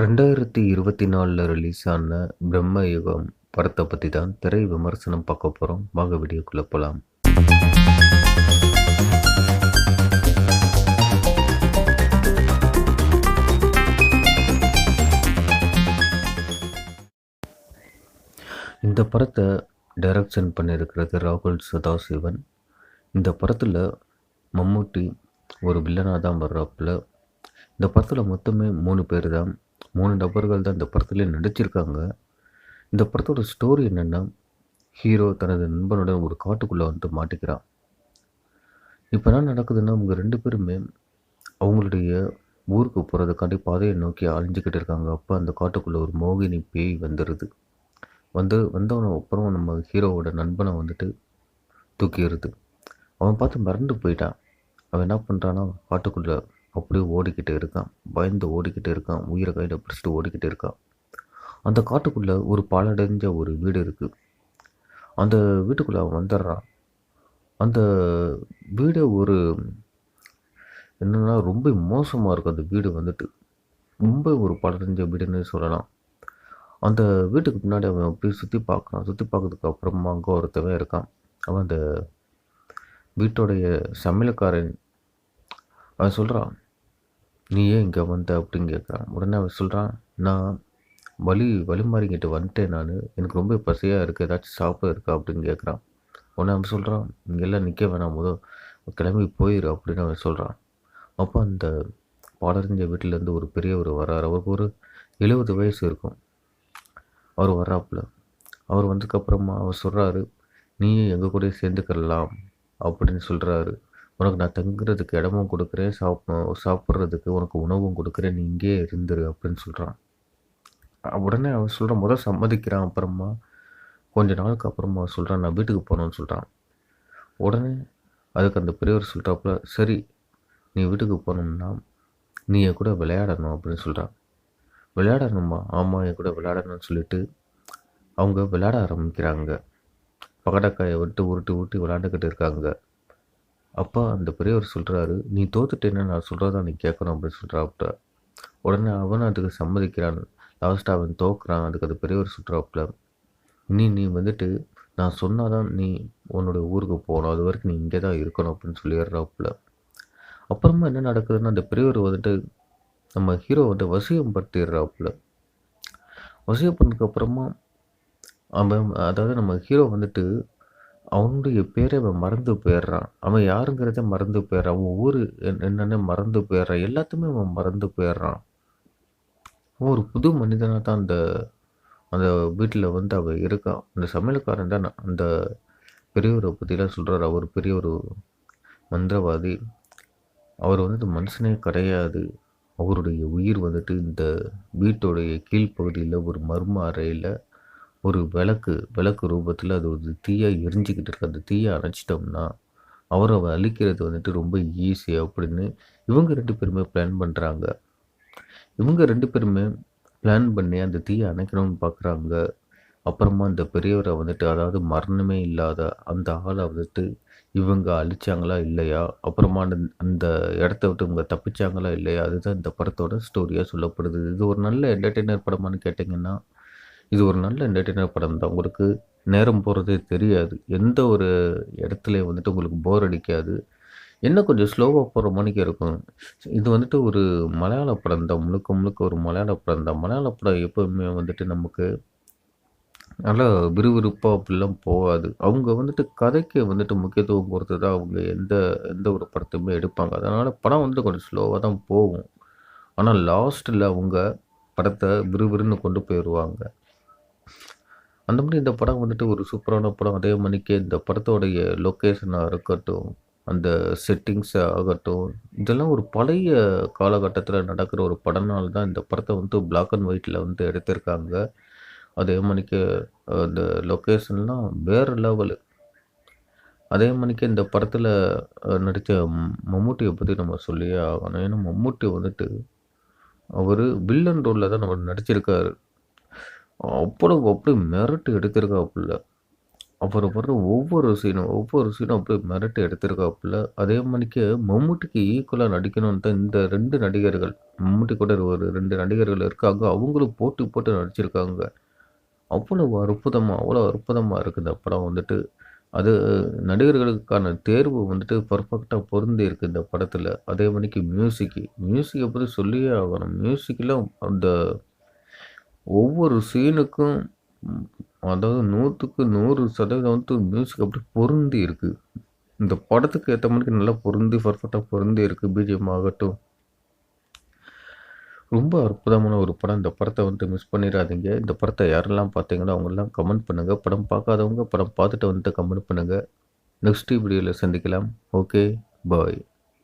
ரெண்டாயிரத்தி இருபத்தி நாலில் ரிலீஸ் ஆன பிரம்ம யுகம் படத்தை பற்றி தான் திரை விமர்சனம் பார்க்க போகிறோம் வாங்க வீடியோக்குள்ளே போகலாம் இந்த படத்தை டைரக்ஷன் பண்ணியிருக்கிறது ராகுல் சதாசிவன். இந்த படத்தில் மம்முட்டி ஒரு வில்லனாக தான் வர்றாப்புல. இந்த படத்தில் மொத்தமே மூணு பேர் தான் மூணு நபர்கள் தான் இந்த படத்துல நடிச்சிருக்காங்க. இந்த படத்தோட ஸ்டோரி என்னென்னா ஹீரோ தனது நண்பனுடன் ஒரு காட்டுக்குள்ளே வந்து மாட்டிக்கிறான். இப்போ என்ன நடக்குதுன்னா அவங்க ரெண்டு பேருமே அவங்களுடைய ஊருக்கு போகிறதுக்காண்டி பாதையை நோக்கி அழிஞ்சிக்கிட்டு இருக்காங்க. அப்போ அந்த காட்டுக்குள்ளே ஒரு மோகினி பேய் வந்துடுது வந்து வந்தவன அப்புறம் நம்ம ஹீரோவோட நண்பனை வந்துட்டு தூக்கிடுது. அவன் பார்த்து மறந்து போயிட்டான். அவன் என்ன பண்ணுறான்னா காட்டுக்குள்ளே அப்படியே ஓடிக்கிட்டு இருக்கான். பயந்து ஓடிக்கிட்டு இருக்கான். உயிரை கையில் பிடிச்சிட்டு ஓடிக்கிட்டு இருக்கான். அந்த காட்டுக்குள்ளே ஒரு பாலடைஞ்ச ஒரு வீடு இருக்குது அந்த வீட்டுக்குள்ளே அவன் வந்துடுறான். அந்த வீடு ஒரு என்னென்னா ரொம்ப மோசமாக இருக்கும் அந்த வீடு வந்துட்டு. ரொம்ப ஒரு பலடைஞ்ச வீடுன்னு சொல்லலாம். அந்த வீட்டுக்கு பின்னாடி அவன் போய் சுற்றி பார்க்குறான். சுற்றி பார்க்கறதுக்கு அப்புறமா அங்கே ஒருத்தவன் இருக்கான். அவன் அந்த வீட்டோடைய சமையலக்காரன் அவன் சொல்கிறான் நீ ஏன் இங்கே வந்த அப்படின்னு கேட்குறான் உடனே அவன் சொல்கிறான் நான் வழி வழி மாறிக்கிட்டு வந்துட்டேன் நான். எனக்கு ரொம்ப பசியாக இருக்குது ஏதாச்சும் சாப்பிட இருக்கா? அப்படின்னு கேட்குறான் உடனே அவன் சொல்கிறான் இங்கெல்லாம் நிற்க வேணாம். முதல் கிளம்பி போயிரு அப்படின்னு அவன் சொல்கிறான் அப்போ அந்த பாடறிஞ்ச வீட்டிலேருந்து ஒரு பெரியவர் வர்றார். அவருக்கு ஒரு எழுபது வயசு இருக்கும். அவர் வர்றாப்புல. அவர் வந்ததுக்கப்புறமா அவர் சொல்கிறாரு நீ எங்கள் கூட சேர்ந்துக்கலாம் அப்படின்னு சொல்கிறாரு உனக்கு நான் தங்குறதுக்கு இடமும் கொடுக்குறேன் சாப் சாப்பிட்றதுக்கு உனக்கு உணவும் கொடுக்குறேன் நீ இங்கே இருந்துரு அப்படின்னு சொல்கிறான் உடனே அவன் சொல்கிறான் முதல் சம்மதிக்கிறான் அப்புறமா கொஞ்ச நாளுக்கு அப்புறமா அவன் சொல்கிறான் நான் வீட்டுக்கு போகணும்னு சொல்கிறான் உடனே அதுக்கு அந்த பெரியவர் சொல்கிறாப்புல சரி நீ வீட்டுக்கு போகணும்னா நீ என் கூட விளையாடணும் அப்படின்னு சொல்கிறான் விளையாடணுமா? ஆமாம் என் கூட விளையாடணும்னு சொல்லிட்டு அவங்க விளையாட ஆரம்பிக்கிறாங்க. பகடக்காயை விட்டு உருட்டு உருட்டி விளையாண்டுக்கிட்டு இருக்காங்க. அப்பா அந்த பெரியவர் சொல்கிறாரு நீ தோத்துட்டேன்னு நான் சொல்கிறதா நீ கேட்கணும் அப்படின்னு சொல்கிறாப்புல உடனே அவனும் அதுக்கு சம்மதிக்கிறான். லாஸ்ட்டாக அவன் தோக்குறான். அதுக்கு அந்த பெரியவர் சொல்கிறாப்புல நீ நீ வந்துட்டு நான் சொன்னாதான் நீ உன்னோட ஊருக்கு போகணும். அது வரைக்கும் நீ இங்கே தான் இருக்கணும் அப்படின்னு சொல்லிடுறாப்புல அப்புறமா என்ன நடக்குதுன்னா அந்த பெரியவர் வந்துட்டு நம்ம ஹீரோ வந்து வசியம் படுத்திடுறாப்புல வசியம் பண்ணதுக்கப்புறமா அவன் அதாவது நம்ம ஹீரோ வந்துட்டு அவனுடைய பேரை அவன் மறந்து போயிடுறான். அவன் யாருங்கிறத மறந்து போயிடுறான். அவன் ஊர் என்னென்னு மறந்து போயிடுறான். எல்லாத்தையுமே அவன் மறந்து போயிடுறான். அவன் ஒரு புது மனிதனாக தான் அந்த அந்த வீட்டில் வந்து அவன் இருக்கான். அந்த சமையல்காரன் தான். அந்த பெரியவரை பற்றிலாம் சொல்கிறார் அவர் பெரிய ஒரு மந்திரவாதி. அவர் வந்துட்டு மனுஷனே கிடையாது. அவருடைய உயிர் வந்துட்டு இந்த வீட்டோடைய கீழ்ப்பகுதியில் ஒரு மர்ம அறையில் ஒரு விளக்கு விளக்கு ரூபத்தில் அது ஒரு தீயாக எரிஞ்சிக்கிட்டு இருக்கு. அந்த தீயை அணைச்சிட்டோம்னா அவரை அழிக்கிறது வந்துட்டு ரொம்ப ஈஸி அப்படின்னு இவங்க ரெண்டு பேருமே பிளான் பண்ணுறாங்க இவங்க ரெண்டு பேருமே பிளான் பண்ணி அந்த தீயை அணைக்கணும்னு பார்க்குறாங்க அப்புறமா அந்த பெரியவரை வந்துட்டு அதாவது மரணமே இல்லாத அந்த ஆளை வந்துட்டு இவங்க அழிச்சாங்களா இல்லையா? அப்புறமா அந்த அந்த இடத்த விட்டு இவங்க தப்பிச்சாங்களா இல்லையா? அதுதான் இந்த படத்தோட ஸ்டோரியாக சொல்லப்படுது. இது ஒரு நல்ல என்டர்டெய்னர் படமானு கேட்டிங்கன்னா இது ஒரு நல்ல என்டர்டெய்னர் படம் தான். உங்களுக்கு நேரம் போகிறதே தெரியாது. எந்த ஒரு இடத்துலையும் வந்துட்டு உங்களுக்கு போர் அடிக்காது. என்ன கொஞ்சம் ஸ்லோவாக போகிற மணிக்கு இருக்கும். இது வந்துட்டு ஒரு மலையாள படம் தான். முழுக்க முழுக்க ஒரு மலையாள படம் தான். மலையாள படம் எப்போவுமே வந்துட்டு நமக்கு நல்லா விறுவிறுப்பாக அப்படிலாம் போகாது. அவங்க வந்துட்டு கதைக்கு வந்துட்டு முக்கியத்துவம் கொடுத்து தான் அவங்க எந்த எந்த ஒரு படத்தையுமே எடுப்பாங்க. அதனால் படம் வந்துட்டு கொஞ்சம் ஸ்லோவாக தான் போகும். ஆனால் லாஸ்ட்டில் அவங்க படத்தை விறுவிறுன்னு கொண்டு போயிடுவாங்க அந்த மாதிரி இந்த படம் வந்துட்டு ஒரு சூப்பரான படம். அதே மணிக்கு இந்த படத்தோடைய லொக்கேஷனாக இருக்கட்டும் அந்த செட்டிங்ஸ் ஆகட்டும் இதெல்லாம் ஒரு பழைய காலகட்டத்தில் நடக்கிற ஒரு படம்னால தான் இந்த படத்தை வந்து பிளாக் அண்ட் ஒயிட்டில் வந்து எடுத்திருக்காங்க. அதே மணிக்கு அந்த லொக்கேஷன்லாம் வேறு லெவலு அதே மணிக்கு இந்த படத்தில் நடித்த மம்மூட்டியை பற்றி நம்ம சொல்லியே ஆகணும். ஏன்னா மம்மூட்டி வந்துட்டு அவர் வில்லன் ரோலில் தான் நம்ம நடிச்சிருக்காரு. அவ்வளவு அப்படியே மிரட்டு எடுத்திருக்காப்புல அவர் வர்ற ஒவ்வொரு சீனும் ஒவ்வொரு சீனும் அப்படியே மிரட்டு எடுத்திருக்காப்புல. அதே மாதிரிக்கு மம்முட்டிக்கு ஈக்குவலாக நடிக்கணும்னு தான் இந்த ரெண்டு நடிகர்கள் மம்முட்டி கூட ஒரு ரெண்டு நடிகர்கள் இருக்காங்க. அவங்களும் போட்டி போட்டு நடிச்சிருக்காங்க. அவ்வளவு அற்புதமாக அவ்வளோ அற்புதமாக இருக்குது இந்த படம் வந்துட்டு. அது நடிகர்களுக்கான தேர்வு வந்துட்டு பர்ஃபெக்டாக பொருந்தி இருக்குது இந்த படத்தில் அதே மாரிக்கு மியூசிக்கு. மியூசிக்கை பற்றி சொல்லியே ஆகணும். மியூசிக்கெலாம் அந்த ஒவ்வொரு சீனுக்கும் அதாவது 100க்கு 100% வந்து மியூசிக் அப்படி பொருந்தி இருக்குது இந்த படத்துக்கு ஏற்ற மாதிரி நல்லா பொருந்தி பர்ஃபெக்டாக பொருந்தி இருக்குது பிஜிஎம் ஆகட்டும். ரொம்ப அற்புதமான ஒரு படம். இந்த படத்தை வந்து மிஸ் பண்ணிடாதீங்க இந்த படத்தை யாரெல்லாம் பார்த்தீங்கன்னா அவங்கெல்லாம் கமெண்ட் பண்ணுங்க. படம் பார்க்காதவங்க படம் பார்த்துட்டு வந்துட்டு கமெண்ட் பண்ணுங்கள் நெக்ஸ்ட் வீடியோவில் சந்திக்கலாம். ஓகே. பாய்.